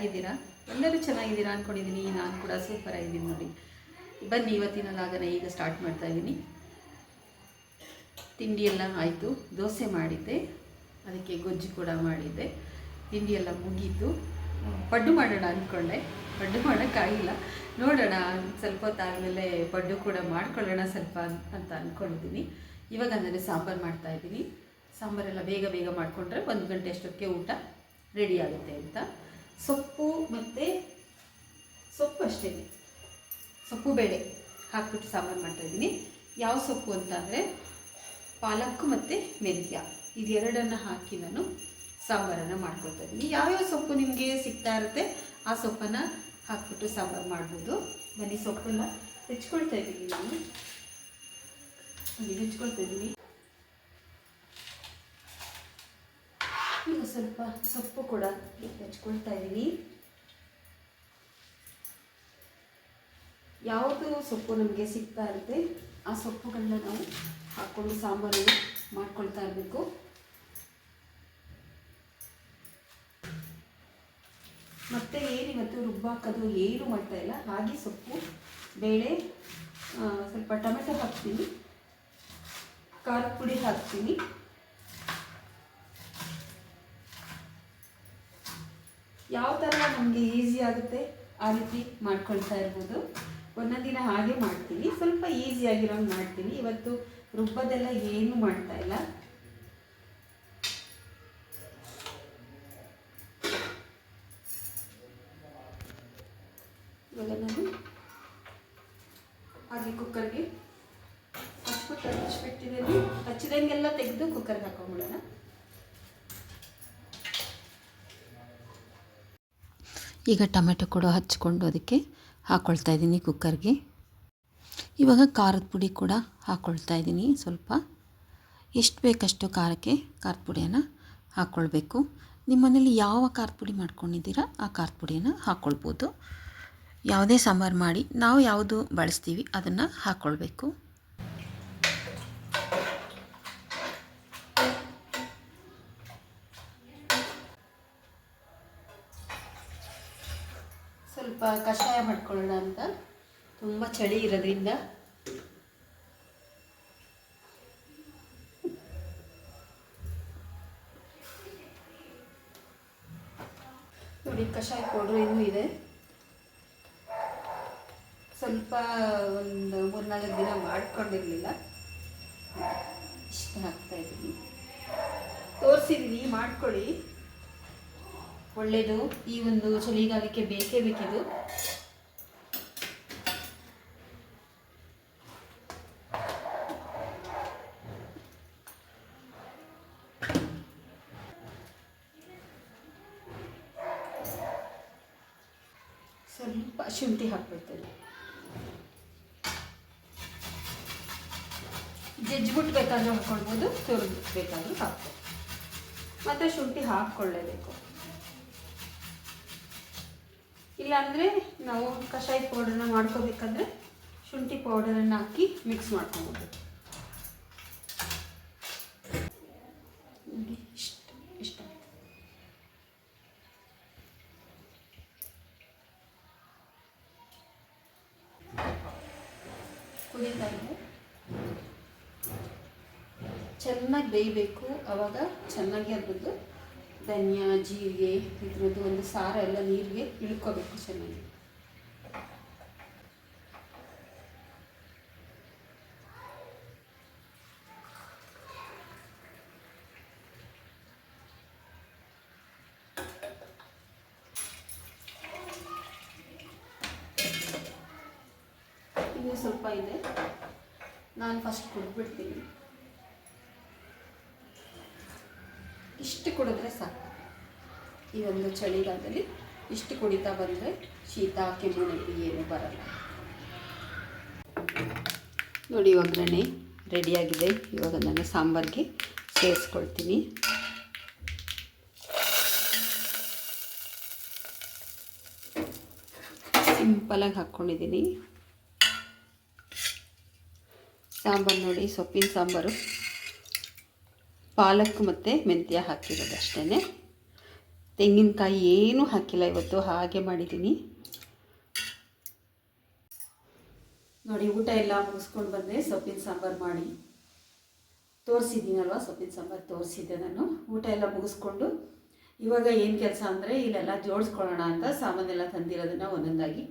ಹೇಗಿದ್ದೀರಾ ಎಲ್ಲರೂ ಚೆನ್ನಾಗಿದ್ದೀರಾ ಅಂದ್ಕೊಂಡಿದ್ದೀನಿ ನಾನು ಕೂಡ ಸೂಪರ್ ಆಗಿದ್ದೀನಿ ನೋಡಿ. ಬನ್ನಿ, ಇವತ್ತಿನ ಲಾಗನ ಈಗ ಸ್ಟಾರ್ಟ್ ಮಾಡ್ತಾ ಇದ್ದೀನಿ ತಿಂಡಿ ಎಲ್ಲ ಆಯಿತು, ದೋಸೆ ಮಾಡಿದ್ದೆ, ಅದಕ್ಕೆ ಗೊಜ್ಜು ಕೂಡ ಮಾಡಿದ್ದೆ. ತಿಂಡಿ ಎಲ್ಲ ಮುಗೀತು. ಪಡ್ಡು ಮಾಡೋಣ ಅಂದ್ಕೊಂಡೆ ಪಡ್ಡು ಮಾಡೋಕ್ಕಾಗಿಲ್ಲ ನೋಡೋಣ, ಸ್ವಲ್ಪ ಹೊತ್ತಾದಮೇಲೆ ಪಡ್ಡು ಕೂಡ ಮಾಡ್ಕೊಳ್ಳೋಣ ಸ್ವಲ್ಪ ಅಂತ ಅಂದ್ಕೊಂಡಿದ್ದೀನಿ ಇವಾಗ ಅಂದರೆ ಸಾಂಬಾರು ಮಾಡ್ತಾ ಇದ್ದೀನಿ. ಸಾಂಬಾರೆಲ್ಲ ಬೇಗ ಬೇಗ ಮಾಡಿಕೊಂಡ್ರೆ ಒಂದು ಗಂಟೆ ಅಷ್ಟೊತ್ತಿಗೆ ಊಟ ರೆಡಿ ಆಗುತ್ತೆ ಅಂತ. ಸೊಪ್ಪು ಮತ್ತು ಸೊಪ್ಪು ಅಷ್ಟೇ ಸೊಪ್ಪು ಬೇಳೆ ಹಾಕ್ಬಿಟ್ಟು ಸಾಂಬಾರು ಮಾಡ್ತಾಯಿದ್ದೀನಿ ಯಾವ ಸೊಪ್ಪು ಅಂತ ಅಂದರೆ ಪಾಲಕ್ ಮತ್ತು ಮೆಂತ್ಯ. ಇದೆರಡನ್ನು ಹಾಕಿ ನಾನು ಸಾಂಬಾರನ್ನು ಮಾಡ್ಕೊಳ್ತಾ ಇದ್ದೀನಿ. ಯಾವ್ಯಾವ ಸೊಪ್ಪು ನಿಮಗೆ ಸಿಗ್ತಾ ಇರುತ್ತೆ ಆ ಸೊಪ್ಪನ್ನು ಹಾಕ್ಬಿಟ್ಟು ಸಾಂಬಾರು ಮಾಡ್ಬೋದು. ಬನ್ನಿ ಸೊಪ್ಪನ್ನು ಹೆಚ್ಕೊಳ್ತಾ ಇದ್ದೀನಿ ನಾನು. ಹೆಚ್ಕೊಳ್ತಾ ಇದ್ದೀನಿ. ಈಗ ಸ್ವಲ್ಪ ಸೊಪ್ಪು ಕೂಡ ಹೆಚ್ಕೊಳ್ತಾ ಇದ್ದೀನಿ. ಯಾವುದು ಸೊಪ್ಪು ನಮಗೆ ಸಿಗ್ತಾ ಇರುತ್ತೆ, ಆ ಸೊಪ್ಪುಗಳನ್ನ ನಾವು ಹಾಕ್ಕೊಂಡು ಸಾಂಬಾರು ಮಾಡ್ಕೊಳ್ತಾ ಇರಬೇಕು. ಮತ್ತೆ ಏನಿವತ್ತು ರುಬ್ಬಾಕೋದು ಏನು ಮಾಡ್ತಾ ಇಲ್ಲ, ಹಾಗೆ ಸೊಪ್ಪು, ಬೇಳೆ ಸ್ವಲ್ಪ ಟೊಮೆಟೊ ಹಾಕ್ತೀನಿ ಖಾರದ ಪುಡಿ ಹಾಕ್ತೀನಿ. ಯಾವ ಥರ ನಮಗೆ ಈಸಿ ಆಗುತ್ತೆ ಆ ರೀತಿ ಮಾಡ್ಕೊಳ್ತಾ ಇರ್ಬೋದು. ಒಂದೊಂದು ದಿನ ಹಾಗೆ ಮಾಡ್ತೀನಿ. ಸ್ವಲ್ಪ ಈಸಿಯಾಗಿರೋಂಗೆ ಮಾಡ್ತೀನಿ. ಇವತ್ತು ರುಬ್ಬದೆಲ್ಲ ಏನು ಮಾಡ್ತಾ ಇಲ್ಲ ಇವಾಗ ನಾನು ಹಾಗೆ ಕುಕ್ಕರ್ಗೆ ಹಚ್ಬಿಟ್ಟು ಹಚ್ಬಿಟ್ಟಿದ್ದೀನಿ ಹಚ್ಚಿದಂಗೆಲ್ಲ ತೆಗೆದು ಕುಕ್ಕರ್ಗೆ ಹಾಕೊಂಡ್ಬಿಡೋಣ ಈಗ ಟೊಮೆಟೊ ಕೂಡ ಹಚ್ಕೊಂಡು ಅದಕ್ಕೆ ಹಾಕ್ಕೊಳ್ತಾ ಇದ್ದೀನಿ ಕುಕ್ಕರ್ಗೆ. ಇವಾಗ ಖಾರದ ಪುಡಿ ಕೂಡ ಹಾಕ್ಕೊಳ್ತಾ ಇದ್ದೀನಿ ಸ್ವಲ್ಪ. ಎಷ್ಟು ಬೇಕಷ್ಟು ಖಾರಕ್ಕೆ ಖಾರದ ಪುಡಿಯನ್ನು ಹಾಕ್ಕೊಳ್ಬೇಕು ನಿಮ್ಮ ಮನೇಲಿ ಯಾವ ಖಾರದ ಪುಡಿ ಮಾಡ್ಕೊಂಡಿದ್ದೀರಾ ಆ ಖಾರದ ಪುಡಿಯನ್ನು ಹಾಕ್ಕೊಳ್ಬೋದು ಯಾವುದೇ ಸಾಂಬಾರು ಮಾಡಿ ನಾವು ಯಾವುದು ಬಳಸ್ತೀವಿ ಅದನ್ನು ಹಾಕ್ಕೊಳ್ಬೇಕು ಸ್ವಲ್ಪ ಕಷಾಯ ಮಾಡ್ಕೊಳ್ಳೋಣ ಅಂತ. ತುಂಬ ಚಳಿ ಇರೋದ್ರಿಂದ. ನೋಡಿ, ಕಷಾಯ ಪೌಡ್ರ್ ಇನ್ನೂ ಇದೆ. ಸ್ವಲ್ಪ ಒಂದು ಮೂರ್ನಾಲ್ಕು ದಿನ ಮಾಡ್ಕೊಂಡಿರಲಿಲ್ಲ. ಇಷ್ಟ ಆಗ್ತಾ ಇದ್ದೀನಿ. ತೋರಿಸಿದ್ದೀನಿ ಮಾಡ್ಕೊಳ್ಳಿ. ಒಳ್ಳೆಯದು ಈ ಒಂದು ಚಳಿಗಾಲಕ್ಕೆ ಬೇಕೇ ಬೇಕಿದು. ಸ್ವಲ್ಪ ಶುಂಠಿ ಹಾಕ್ಬಿಡ್ತೇನೆ. ಜಜ್ಜಿಬಿಟ್ಟು ಬೇಕಾದರೂ ಹಾಕ್ಕೊಳ್ಬೋದು ತುರಿದ್ಬಿಟ್ಟು ಬೇಕಾದರೂ ಹಾಕ್ಬೋದು. ಮತ್ತು ಶುಂಠಿ ಹಾಕ್ಕೊಳ್ಳೇಬೇಕು. ಇಲ್ಲಾಂದರೆ ನಾವು ಕಷಾಯ ಪೌಡರ್ನ ಮಾಡ್ಕೋಬೇಕಂದ್ರೆ ಶುಂಠಿ ಪೌಡರನ್ನು ಹಾಕಿ ಮಿಕ್ಸ್ ಮಾಡ್ಕೊಬೋದು. ಇಷ್ಟು, ಇಷ್ಟ ಚೆನ್ನಾಗಿ ಬೇಯಬೇಕು ಆವಾಗ ಚೆನ್ನಾಗಿ ಅದ್ರದ್ದು ಧನಿಯಾ, ಜೀರಿಗೆ, ಇದ್ರದ್ದು ಒಂದು ಸಾರ ಎಲ್ಲ ನೀರಿಗೆ ಇಳ್ಕೋಬೇಕು ಚೆನ್ನಾಗಿ. ಇನ್ನೂ ಸ್ವಲ್ಪ ಇದೆ. ನಾನು ಫಸ್ಟ್ ಕುಡ್ಬಿಡ್ತೀನಿ ಇಷ್ಟು ಕುಡಿದ್ರೆ ಸಾಕು. ಈ ಒಂದು ಚಳಿಗಾಲದಲ್ಲಿ ಇಷ್ಟು ಕುಡಿತಾ ಬಂದರೆ ಶೀತ, ಕೆಮ್ಮು, ನೆಗಡಿ ಏನು ಬರಲ್ಲ. ನೋಡಿ ಒಗ್ಗರಣೆ ರೆಡಿಯಾಗಿದೆ. ಇವಾಗ ನಾನು ಸಾಂಬಾರಿಗೆ ಸೇರಿಸ್ಕೊಳ್ತೀನಿ. ಸಿಂಪಲಾಗಿ ಹಾಕ್ಕೊಂಡಿದ್ದೀನಿ. ಸಾಂಬಾರು ನೋಡಿ, ಸೊಪ್ಪಿನ ಸಾಂಬಾರು. ಪಾಲಕ್ ಮತ್ತು ಮೆಂತ್ಯ ಹಾಕಿರೋದು ಅಷ್ಟೇ ತೆಂಗಿನಕಾಯಿ ಏನೂ ಹಾಕಿಲ್ಲ ಇವತ್ತು, ಹಾಗೆ ಮಾಡಿದ್ದೀನಿ. ನೋಡಿ, ಊಟ ಎಲ್ಲ ಮುಗಿಸ್ಕೊಂಡು ಬಂದೆ. ಸೊಪ್ಪಿನ ಸಾಂಬಾರು ಮಾಡಿ ತೋರಿಸಿದ್ದೀನಲ್ವ? ಸೊಪ್ಪಿನ ಸಾಂಬಾರು ತೋರಿಸಿದ್ದೆ ನಾನು. ಊಟ ಎಲ್ಲ ಮುಗಿಸ್ಕೊಂಡು ಇವಾಗ ಏನು ಕೆಲಸ ಅಂದರೆ ಇಲ್ಲೆಲ್ಲ ಜೋಡಿಸ್ಕೊಳ್ಳೋಣ ಅಂತ ಸಾಮಾನೆಲ್ಲ ತಂದಿರೋದನ್ನು ಒಂದೊಂದಾಗಿ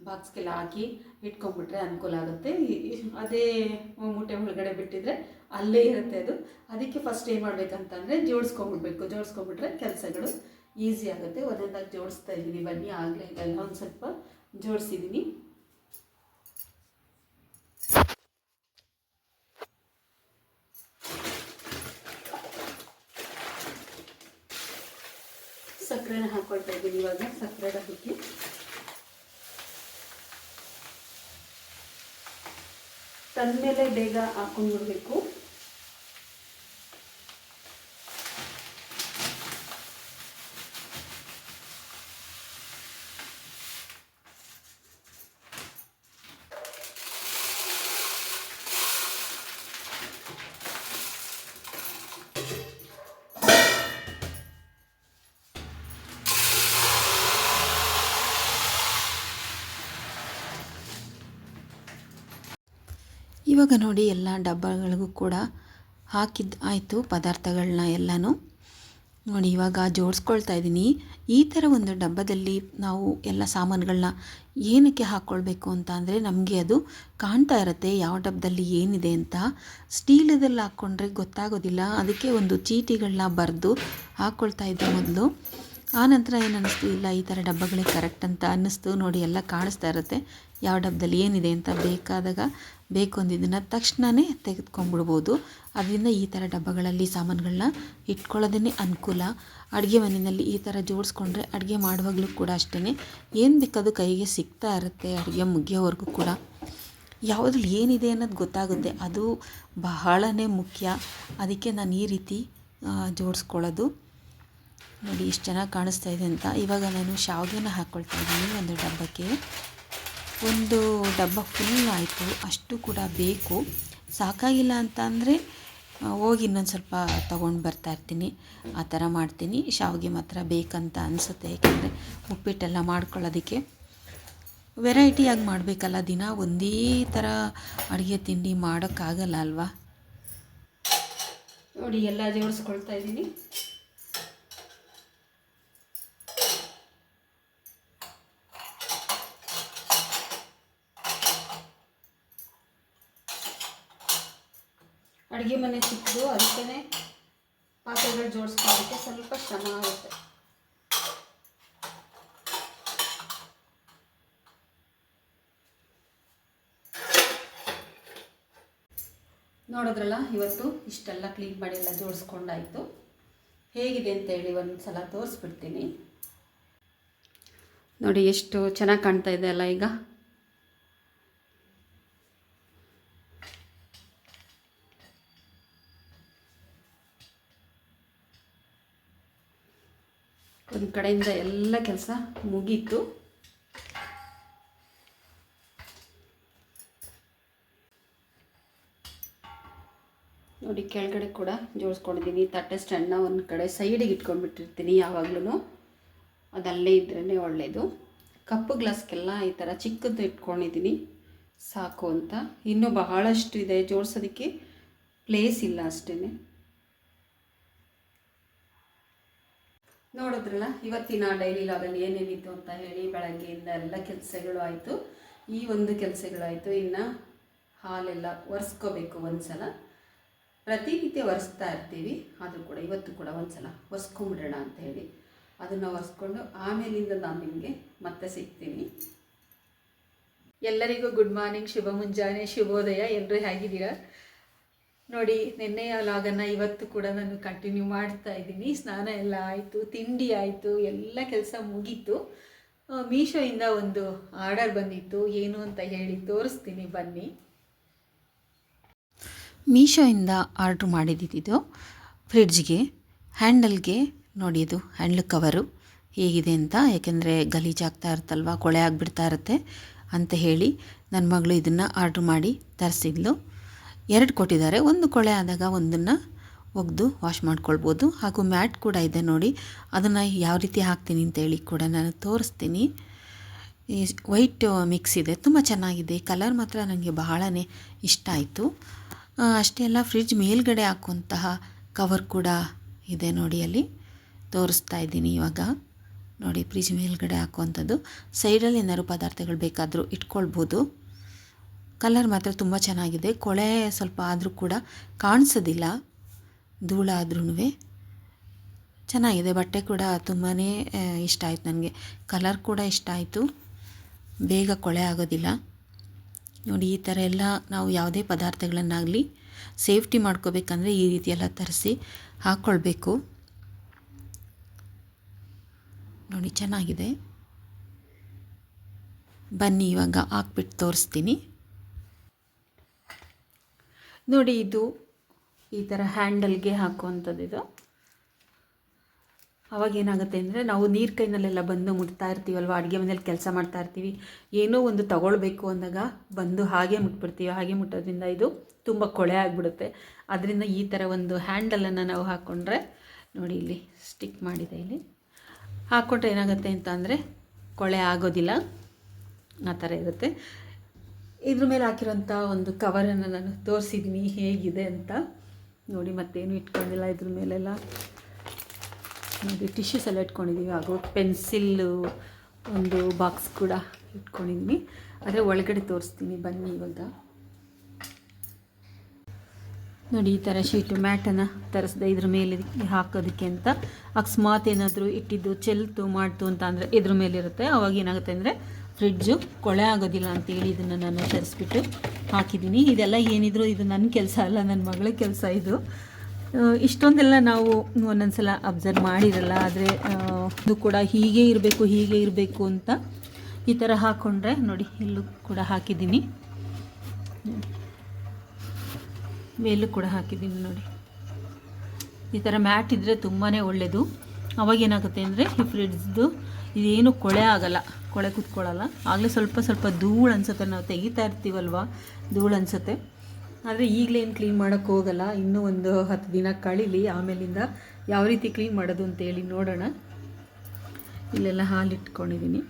ಬಾಕ್ಸ್ಗೆಲ್ಲ ಹಾಕಿ ಇಟ್ಕೊಂಡ್ಬಿಟ್ರೆ ಅನುಕೂಲ ಆಗುತ್ತೆ. ಅದೇ ಮೂಟೆ ಒಳಗಡೆ ಬಿಟ್ಟಿದ್ರೆ ಅಲ್ಲೇ ಇರುತ್ತೆ ಅದು. ಅದಕ್ಕೆ ಫಸ್ಟ್ ಏನು ಮಾಡಬೇಕಂತಂದರೆ ಜೋಡಿಸ್ಕೊಂಡ್ಬಿಡ್ಬೇಕು ಜೋಡಿಸ್ಕೊಂಡ್ಬಿಟ್ರೆ ಕೆಲಸಗಳು ಈಸಿ ಆಗುತ್ತೆ. ಒಂದೊಂದಾಗಿ ಜೋಡಿಸ್ತಾ ಇದ್ದೀನಿ. ಬನ್ನಿ, ಆಗಲೇ ಇಲ್ಲ ಒಂದು ಸ್ವಲ್ಪ ಜೋಡಿಸಿದ್ದೀನಿ. ಸಕ್ಕರೆನ ಹಾಕೊಳ್ತಾ ಇದ್ದೀನಿ ಇವಾಗ. ಸಕ್ಕರೆ ಹಾಕಿ ತಂದಮೇಲೆ ಬೇಗ ಹಾಕೊಂಡ್ಬಿಡ್ಬೇಕು. ಇವಾಗ ನೋಡಿ ಎಲ್ಲ ಡಬ್ಬಗಳಿಗೂ ಕೂಡ ಹಾಕಿದ್ದು ಆಯಿತು ಪದಾರ್ಥಗಳನ್ನ ಎಲ್ಲನೂ. ನೋಡಿ ಇವಾಗ ಜೋಡಿಸ್ಕೊಳ್ತಾ ಇದ್ದೀನಿ. ಈ ಥರ ಒಂದು ಡಬ್ಬದಲ್ಲಿ ನಾವು ಎಲ್ಲ ಸಾಮಾನುಗಳನ್ನ ಏನಕ್ಕೆ ಹಾಕ್ಕೊಳ್ಬೇಕು ಅಂತ ಅಂದರೆ ನಮಗೆ ಅದು ಕಾಣ್ತಾ ಇರುತ್ತೆ ಯಾವ ಡಬ್ಬದಲ್ಲಿ ಏನಿದೆ ಅಂತ. ಸ್ಟೀಲದಲ್ಲಿ ಹಾಕ್ಕೊಂಡ್ರೆ ಗೊತ್ತಾಗೋದಿಲ್ಲ. ಅದಕ್ಕೆ ಒಂದು ಚೀಟಿಗಳನ್ನ ಬರೆದು ಹಾಕ್ಕೊಳ್ತಾ ಇದ್ದೆ ಮೊದಲು. ಆನಂತರ ಏನು ಅನ್ನಿಸ್ತು? ಇಲ್ಲ, ಈ ಥರ ಡಬ್ಬಗಳೇ ಕರೆಕ್ಟ್ ಅಂತ ಅನ್ನಿಸ್ತು. ನೋಡಿ ಎಲ್ಲ ಕಾಣಿಸ್ತಾ ಇರುತ್ತೆ. ಯಾವ ಡಬ್ಬದಲ್ಲಿ ಏನಿದೆ ಅಂತ ಬೇಕಾದಾಗ ಬೇಕು ಅಂದಿದ್ದನ್ನು ತಕ್ಷಣವೇ ತೆಗೆದುಕೊಂಡ್ಬಿಡ್ಬೋದು. ಅದರಿಂದ ಈ ಥರ ಡಬ್ಬಗಳಲ್ಲಿ ಸಾಮಾನುಗಳನ್ನ ಇಟ್ಕೊಳ್ಳೋದೇ ಅನುಕೂಲ. ಅಡುಗೆ ಮನೆಯಲ್ಲಿ ಈ ಥರ ಜೋಡಿಸ್ಕೊಂಡ್ರೆ ಅಡುಗೆ ಮಾಡುವಾಗಲೂ ಕೂಡ ಅಷ್ಟೇ ಏನು ಬೇಕಾದ್ರೂ ಕೈಗೆ ಸಿಗ್ತಾ ಇರುತ್ತೆ ಅಡುಗೆ ಮುಗಿಯೋವರೆಗೂ ಕೂಡ. ಯಾವುದ್ರಲ್ಲಿ ಏನಿದೆ ಅನ್ನೋದು ಗೊತ್ತಾಗುತ್ತೆ. ಅದು ಬಹಳನೇ ಮುಖ್ಯ. ಅದಕ್ಕೆ ನಾನು ಈ ರೀತಿ ಜೋಡಿಸ್ಕೊಳ್ಳೋದು. ನೋಡಿ ಇಷ್ಟು ಚೆನ್ನಾಗಿ ಕಾಣಿಸ್ತಾ ಇದೆ ಅಂತ. ಇವಾಗ ನಾನು ಶಾವಿಗೆನ ಹಾಕ್ಕೊಳ್ತಾ ಇದ್ದೀನಿ ಒಂದು ಡಬ್ಬಕ್ಕೆ. ಒಂದು ಡಬ್ಬ ಫುಲ್ ಆಯಿತು. ಅಷ್ಟು ಕೂಡ ಬೇಕು. ಸಾಕಾಗಿಲ್ಲ ಅಂತ ಅಂದರೆ ಹೋಗಿ ಇನ್ನೊಂದು ಸ್ವಲ್ಪ ತೊಗೊಂಡು ಬರ್ತಾ ಇರ್ತೀನಿ. ಆ ಥರ ಮಾಡ್ತೀನಿ. ಶಾವಿಗೆ ಮಾತ್ರ ಬೇಕಂತ ಅನಿಸುತ್ತೆ. ಏಕೆಂದರೆ ಉಪ್ಪಿಟ್ಟೆಲ್ಲ ಮಾಡ್ಕೊಳ್ಳೋದಕ್ಕೆ ವೆರೈಟಿಯಾಗಿ ಮಾಡಬೇಕಲ್ಲ, ದಿನ ಒಂದೇ ಥರ ಅಡುಗೆ ತಿಂಡಿ ಮಾಡೋಕ್ಕಾಗಲ್ಲ ಅಲ್ವಾ? ನೋಡಿ, ಎಲ್ಲ ಜೋಡಿಸ್ಕೊಳ್ತಾ ಇದ್ದೀನಿ. ಅಡುಗೆ ಮನೆ ಚಿಕ್ಕದು ಅದಕ್ಕೇ ಪಾತ್ರೆಗಳು ಜೋಡಿಸ್ಕೊಳ್ಳೋದಕ್ಕೆ ಸ್ವಲ್ಪ ಶ್ರಮ ಆಗುತ್ತೆ. ನೋಡಿದ್ರಲ್ಲ, ಇವತ್ತು ಇಷ್ಟೆಲ್ಲ ಕ್ಲೀನ್ ಮಾಡಿ ಎಲ್ಲ ಜೋಡಿಸ್ಕೊಂಡಾಯಿತು. ಹೇಗಿದೆ ಅಂತ ಹೇಳಿ ಒಂದು ಸಲ ತೋರಿಸ್ಬಿಡ್ತೀನಿ. ನೋಡಿ, ಎಷ್ಟು ಚೆನ್ನಾಗಿ ಕಾಣ್ತಾ ಇದೆ ಅಲ್ಲ ಈಗ. ಕಡೆಯಿಂದ ಎಲ್ಲ ಕೆಲಸ ಮುಗೀತು. ನೋಡಿ, ಕೆಳಗಡೆ ಕೂಡ ಜೋಡಿಸ್ಕೊಂಡಿದ್ದೀನಿ. ತಟ್ಟೆ ಸ್ಟ್ಯಾಂಡ್ನ ಒಂದು ಕಡೆ ಸೈಡಿಗೆ ಇಟ್ಕೊಂಡ್ಬಿಟ್ಟಿರ್ತೀನಿ ಯಾವಾಗ್ಲೂ ಅದಲ್ಲೇ ಇದ್ರೇ ಒಳ್ಳೆಯದು ಕಪ್ಪು ಗ್ಲಾಸ್ಗೆಲ್ಲ ಈ ಥರ ಚಿಕ್ಕದ್ದು ಇಟ್ಕೊಂಡಿದ್ದೀನಿ. ಸಾಕು ಅಂತ. ಇನ್ನೂ ಬಹಳಷ್ಟು ಇದೆ ಜೋಡಿಸೋದಕ್ಕೆ ಪ್ಲೇಸ್ ಇಲ್ಲ ಅಷ್ಟೇ ನೋಡಿದ್ರಲ್ಲ, ಇವತ್ತಿನ ಡೈಲಿ ಲಾಗಲ್ಲಿ ಏನೇನಿತ್ತು ಅಂತ ಹೇಳಿ ಬೆಳಗ್ಗೆಯಿಂದ ಎಲ್ಲ ಕೆಲಸಗಳು ಆಯಿತು. ಈ ಒಂದು ಕೆಲಸಗಳಾಯಿತು. ಇನ್ನು ಹಾಲೆಲ್ಲ ಒರೆಸ್ಕೋಬೇಕು ಒಂದು ಸಲ ಪ್ರತಿನಿತ್ಯ ಒರೆಸ್ತಾ ಇರ್ತೀವಿ, ಆದರೂ ಕೂಡ ಇವತ್ತು ಕೂಡ ಒಂದು ಸಲ ಒರೆಸ್ಕೊಂಬಿಡೋಣ ಅಂತ ಹೇಳಿ. ಅದನ್ನು ಒರೆಸ್ಕೊಂಡು ಆಮೇಲಿಂದ ನಾನು ನಿಮಗೆ ಮತ್ತೆ ಸಿಗ್ತೀನಿ. ಎಲ್ಲರಿಗೂ ಗುಡ್ ಮಾರ್ನಿಂಗ್ ಶುಭ ಮುಂಜಾನೆ, ಶುಭೋದಯ. ಎಲ್ಲರೂ ಹೇಗಿದ್ದೀರಾ? ನೋಡಿ ನಿನ್ನೆಯ ಲಾಗನ್ನು ಇವತ್ತು ಕೂಡ ನಾನು ಕಂಟಿನ್ಯೂ ಮಾಡ್ತಾ ಇದ್ದೀನಿ. ಸ್ನಾನ ಎಲ್ಲ ಆಯಿತು, ತಿಂಡಿ ಆಯಿತು, ಎಲ್ಲ ಕೆಲಸ ಮುಗೀತು. ಮೀಶೋಯಿಂದ ಒಂದು ಆರ್ಡರ್ ಬಂದಿತ್ತು. ಏನು ಅಂತ ಹೇಳಿ ತೋರಿಸ್ತೀನಿ, ಬನ್ನಿ. ಮೀಶೋಯಿಂದ ಆರ್ಡ್ರ್ ಮಾಡಿದ್ದಿದ್ದು ಫ್ರಿಡ್ಜ್ಗೆ, ಹ್ಯಾಂಡಲ್ಗೆ, ನೋಡಿ ಇದು, ಹ್ಯಾಂಡ್ಲ್ ಕವರು ಹೇಗಿದೆ ಅಂತ, ಯಾಕೆಂದರೆ ಗಲೀಜಾಗ್ತಾ ಇರುತ್ತಲ್ವ, ಕೊಳೆ ಆಗಿಬಿಡ್ತಾ ಇರುತ್ತೆ ಅಂತ ಹೇಳಿ ನನ್ನ ಮಗಳು ಇದನ್ನು ಆರ್ಡ್ರ್ ಮಾಡಿ ತರಿಸಿದ್ಲು. ಎರಡು ಕೊಟ್ಟಿದ್ದಾರೆ. ಒಂದು ಕೊಳೆ ಆದಾಗ ಒಂದನ್ನು ಒಗೆದು ವಾಶ್ ಮಾಡ್ಕೊಳ್ಬೋದು. ಹಾಗೂ ಮ್ಯಾಟ್ ಕೂಡ ಇದೆ ನೋಡಿ. ಅದನ್ನು ಯಾವ ರೀತಿ ಹಾಕ್ತೀನಿ ಅಂತೇಳಿ ಕೂಡ ನಾನು ತೋರಿಸ್ತೀನಿ. ಈ ವೈಟ್ ಮಿಕ್ಸ್ ಇದೆ. ತುಂಬ ಚೆನ್ನಾಗಿದೆ. ಕಲರ್ ಮಾತ್ರ ನನಗೆ ಬಹಳನೇ ಇಷ್ಟ ಆಯಿತು. ಅಷ್ಟೇ ಅಲ್ಲ ಫ್ರಿಡ್ಜ್ ಮೇಲ್ಗಡೆ ಹಾಕುವಂತಹ ಕವರ್ ಕೂಡ ಇದೆ ನೋಡಿ ಅಲ್ಲಿ. ತೋರಿಸ್ತಾ ಇದ್ದೀನಿ ಇವಾಗ. ನೋಡಿ ಫ್ರಿಜ್ ಮೇಲ್ಗಡೆ ಹಾಕುವಂಥದ್ದು. ಸೈಡಲ್ಲಿ ಏನಾದ್ರು ಪದಾರ್ಥಗಳು ಬೇಕಾದರೂ ಇಟ್ಕೊಳ್ಬೋದು. ಕಲರ್ ಮಾತ್ರ ತುಂಬ ಚೆನ್ನಾಗಿದೆ. ಕೊಳೆ ಸ್ವಲ್ಪ ಆದರೂ ಕೂಡ ಕಾಣಿಸೋದಿಲ್ಲ. ಧೂಳಾದ್ರೂ ಚೆನ್ನಾಗಿದೆ. ಬಟ್ಟೆ ಕೂಡ ತುಂಬಾ ಇಷ್ಟ ಆಯಿತು ನನಗೆ. ಕಲರ್ ಕೂಡ ಇಷ್ಟ ಆಯಿತು. ಬೇಗ ಕೊಳೆ ಆಗೋದಿಲ್ಲ. ನೋಡಿ, ಈ ಥರ ಎಲ್ಲ ನಾವು ಯಾವುದೇ ಪದಾರ್ಥಗಳನ್ನಾಗಲಿ ಸೇಫ್ಟಿ ಮಾಡ್ಕೋಬೇಕಂದ್ರೆ ಈ ರೀತಿ ಎಲ್ಲ ತರಿಸಿ ಹಾಕ್ಕೊಳ್ಬೇಕು ನೋಡಿ, ಚೆನ್ನಾಗಿದೆ. ಬನ್ನಿ, ಇವಾಗ ಹಾಕ್ಬಿಟ್ಟು ತೋರಿಸ್ತೀನಿ. ನೋಡಿ ಇದು ಈ ಥರ ಹ್ಯಾಂಡಲ್ಗೆ ಹಾಕುವಂಥದ್ದು ಇದು. ಅವಾಗ ಏನಾಗುತ್ತೆ ಅಂದರೆ ನಾವು ನೀರು ಕೈನಲ್ಲೆಲ್ಲ ಬಂದು ಮುಟ್ತಾ ಇರ್ತೀವಲ್ವ, ಅಡುಗೆ ಮನೇಲಿ ಕೆಲಸ ಮಾಡ್ತಾ ಇರ್ತೀವಿ. ಏನೋ ಒಂದು ತಗೊಳ್ಬೇಕು ಅಂದಾಗ ಬಂದು ಹಾಗೆ ಮುಟ್ಬಿಡ್ತೀವಿ. ಹಾಗೆ ಮುಟ್ಟೋದ್ರಿಂದ ಇದು ತುಂಬ ಕೊಳೆ ಆಗಿಬಿಡುತ್ತೆ. ಅದರಿಂದ ಈ ಥರ ಒಂದು ಹ್ಯಾಂಡಲನ್ನು ನಾವು ಹಾಕ್ಕೊಂಡ್ರೆ ನೋಡಿ ಇಲ್ಲಿ ಸ್ಟಿಕ್ ಮಾಡಿದೆ ಇಲ್ಲಿ. ಹಾಕ್ಕೊಂಡ್ರೆ ಏನಾಗುತ್ತೆ ಅಂತ ಅಂದರೆ ಕೊಳೆ ಆಗೋದಿಲ್ಲ. ಆ ಥರ ಇರುತ್ತೆ. ಇದ್ರ ಮೇಲೆ ಹಾಕಿರೋಂಥ ಒಂದು ಕವರನ್ನು ನಾನು ತೋರಿಸಿದ್ದೀನಿ ಹೇಗಿದೆ ಅಂತ. ನೋಡಿ, ಮತ್ತೇನು ಇಟ್ಕೊಂಡಿಲ್ಲ ಇದ್ರ ಮೇಲೆಲ್ಲ. ನೋಡಿ ಟಿಶ್ಯೂಸ್ ಎಲ್ಲ ಇಟ್ಕೊಂಡಿದ್ದೀವಿ ಹಾಗೂ ಪೆನ್ಸಿಲ್ಲು ಒಂದು ಬಾಕ್ಸ್ ಕೂಡ ಇಟ್ಕೊಂಡಿದ್ದೀನಿ ಆದರೆ ಒಳಗಡೆ ತೋರಿಸ್ತೀನಿ, ಬನ್ನಿ ಇವಾಗ. ನೋಡಿ, ಈ ಥರ ಶೀಟು ಮ್ಯಾಟನ್ನು ತರಿಸ್ದೆ ಇದ್ರ ಮೇಲೆ ಹಾಕೋದಕ್ಕೆ ಅಂತ. ಅಕಸ್ಮಾತ್ ಏನಾದರೂ ಇಟ್ಟಿದ್ದು, ಚೆಲ್ತು ಮಾಡ್ತು ಅಂತ ಅಂದರೆ ಇದ್ರ ಮೇಲಿರುತ್ತೆ ಅವಾಗ ಏನಾಗುತ್ತೆ ಅಂದರೆ ಫ್ರಿಡ್ಜು ಕೊಳೆ ಆಗೋದಿಲ್ಲ ಅಂತೇಳಿ ಇದನ್ನು ನಾನು ತರಿಸ್ಬಿಟ್ಟು ಹಾಕಿದ್ದೀನಿ. ಇದೆಲ್ಲ ಏನಿದ್ರು ಇದು ನನ್ನ ಕೆಲಸ ಅಲ್ಲ ನನ್ನ ಮಗಳ ಕೆಲಸ ಇದು. ಇಷ್ಟೊಂದೆಲ್ಲ ನಾವು ಒಂದೊಂದು ಸಲ ಅಬ್ಸರ್ವ್ ಮಾಡಿರಲ್ಲ, ಆದರೆ ಇದು ಕೂಡ ಹೀಗೆ ಇರಬೇಕು ಹೀಗೆ ಇರಬೇಕು ಅಂತ ಈ ಥರ ಹಾಕ್ಕೊಂಡ್ರೆ ನೋಡಿ, ಇಲ್ಲೂ ಕೂಡ ಹಾಕಿದ್ದೀನಿ. ಮೇಲೂ ಕೂಡ ಹಾಕಿದ್ದೀನಿ ನೋಡಿ. ಈ ಥರ ಮ್ಯಾಟ್ ಇದ್ದರೆ ತುಂಬಾ ಒಳ್ಳೆಯದು ಅವಾಗ ಏನಾಗುತ್ತೆ ಅಂದರೆ ಈ ಫ್ರಿಡ್ಜ್ದು ಇದೇನು ಕೊಳೆ ಆಗಲ್ಲ. ಕೊಳೆ ಕುತ್ಕೊಳ್ಳಲ್ಲ. ಆಗಲೇ ಸ್ವಲ್ಪ ಸ್ವಲ್ಪ ಧೂಳು ಅನಿಸುತ್ತೆ. ನಾವು ತೆಗಿತಾ ಇರ್ತೀವಲ್ವ? ಧೂಳು ಅನಿಸುತ್ತೆ. ಆದರೆ ಈಗಲೇ ಏನು ಕ್ಲೀನ್ ಮಾಡೋಕ್ಕೆ ಹೋಗಲ್ಲ. ಇನ್ನೂ ಒಂದು ಹತ್ತು ದಿನ ಕಳೀಲಿ. ಆಮೇಲಿಂದ ಯಾವ ರೀತಿ ಕ್ಲೀನ್ ಮಾಡೋದು ಅಂತೇಳಿ ನೋಡೋಣ. ಇಲ್ಲೆಲ್ಲ ಹಾಲು ಇಟ್ಕೊಂಡಿದ್ದೀನಿ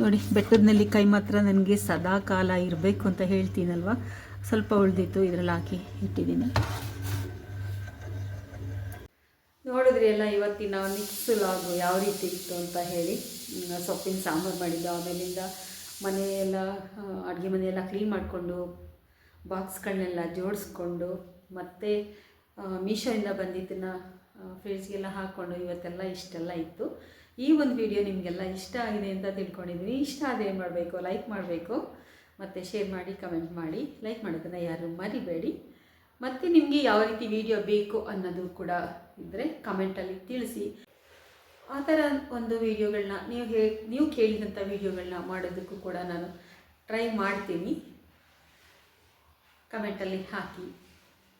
ನೋಡಿ ಬೆಟ್ಟದಲ್ಲಿ ಕೈ ಮಾತ್ರ ನನಗೆ ಸದಾ ಕಾಲ ಇರಬೇಕು ಅಂತ ಹೇಳ್ತೀನಲ್ವ? ಸ್ವಲ್ಪ ಉಳಿದಿತ್ತು. ಇದರಲ್ಲಿ ಹಾಕಿ ಇಟ್ಟಿದ್ದೀನಿ ನೋಡಿದ್ರಿ ಎಲ್ಲ ಇವತ್ತಿನ ಮಿಕ್ಸ್ ಲಾಗು ಯಾವ ರೀತಿ ಇತ್ತು ಅಂತ ಹೇಳಿ. ಸೊಪ್ಪಿನ ಸಾಂಬಾರು ಮಾಡಿದ್ದು, ಆಮೇಲಿಂದ ಮನೆಯೆಲ್ಲ ಅಡುಗೆ ಮನೆಯೆಲ್ಲ ಕ್ಲೀನ್ ಮಾಡಿಕೊಂಡು ಬಾಕ್ಸ್ಗಳನ್ನೆಲ್ಲ ಜೋಡಿಸ್ಕೊಂಡು, ಮತ್ತು ಮೀಶೋಯಿಂದ ಬಂದಿದ್ದನ್ನು ಫ್ರಿಡ್ಜ್ಗೆಲ್ಲ ಹಾಕ್ಕೊಂಡು ಇವತ್ತೆಲ್ಲ ಇಷ್ಟೆಲ್ಲ ಇತ್ತು. ಈ ಒಂದು ವಿಡಿಯೋ ನಿಮಗೆಲ್ಲ ಇಷ್ಟ ಆಗಿದೆ ಅಂತ ತಿಳ್ಕೊಂಡಿದ್ದೀನಿ ಇಷ್ಟ ಆದರೆ ಏನು ಮಾಡಬೇಕು? ಲೈಕ್ ಮಾಡಬೇಕು. ಮತ್ತು ಶೇರ್ ಮಾಡಿ ಕಮೆಂಟ್ ಮಾಡಿ. ಲೈಕ್ ಮಾಡೋದನ್ನು ಯಾರು ಮರಿಬೇಡಿ. ಮತ್ತು ನಿಮಗೆ ಯಾವ ರೀತಿ ವಿಡಿಯೋ ಬೇಕು ಅನ್ನೋದು ಕೂಡ ಇದ್ದರೆ ಕಮೆಂಟಲ್ಲಿ ತಿಳಿಸಿ. ಆ ಥರ ಒಂದು ವಿಡಿಯೋಗಳನ್ನ ನೀವು ಹೇ, ನೀವು ಕೇಳಿದಂಥ ವೀಡಿಯೋಗಳನ್ನ ಮಾಡೋದಕ್ಕೂ ಕೂಡ ನಾನು ಟ್ರೈ ಮಾಡ್ತೀನಿ. ಕಮೆಂಟಲ್ಲಿ ಹಾಕಿ.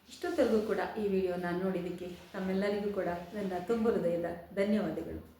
ಇಷ್ಟೊತ್ತರೆಗೂ ಕೂಡ ಈ ವಿಡಿಯೋನ ನೋಡಿದ್ದಕ್ಕೆ ತಮ್ಮೆಲ್ಲರಿಗೂ ಕೂಡ ನನ್ನ ತುಂಬ ಹೃದಯದ ಧನ್ಯವಾದಗಳು.